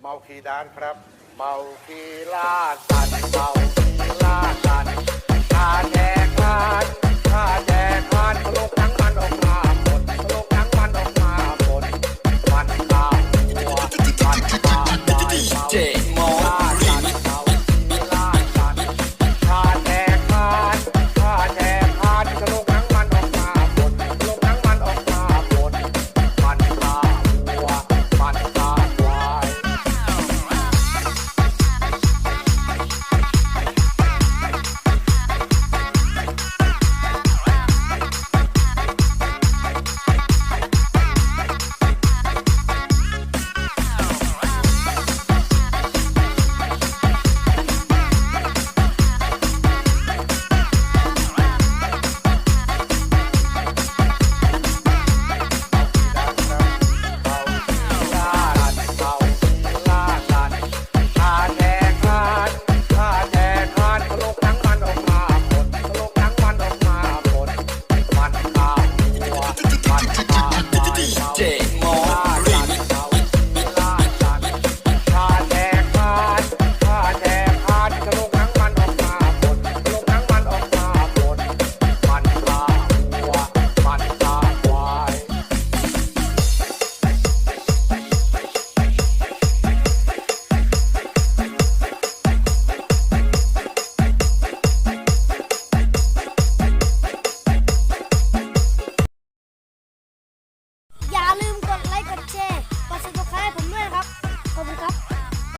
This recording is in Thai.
เมาคีดานครับ เมาคีลาดสันเมา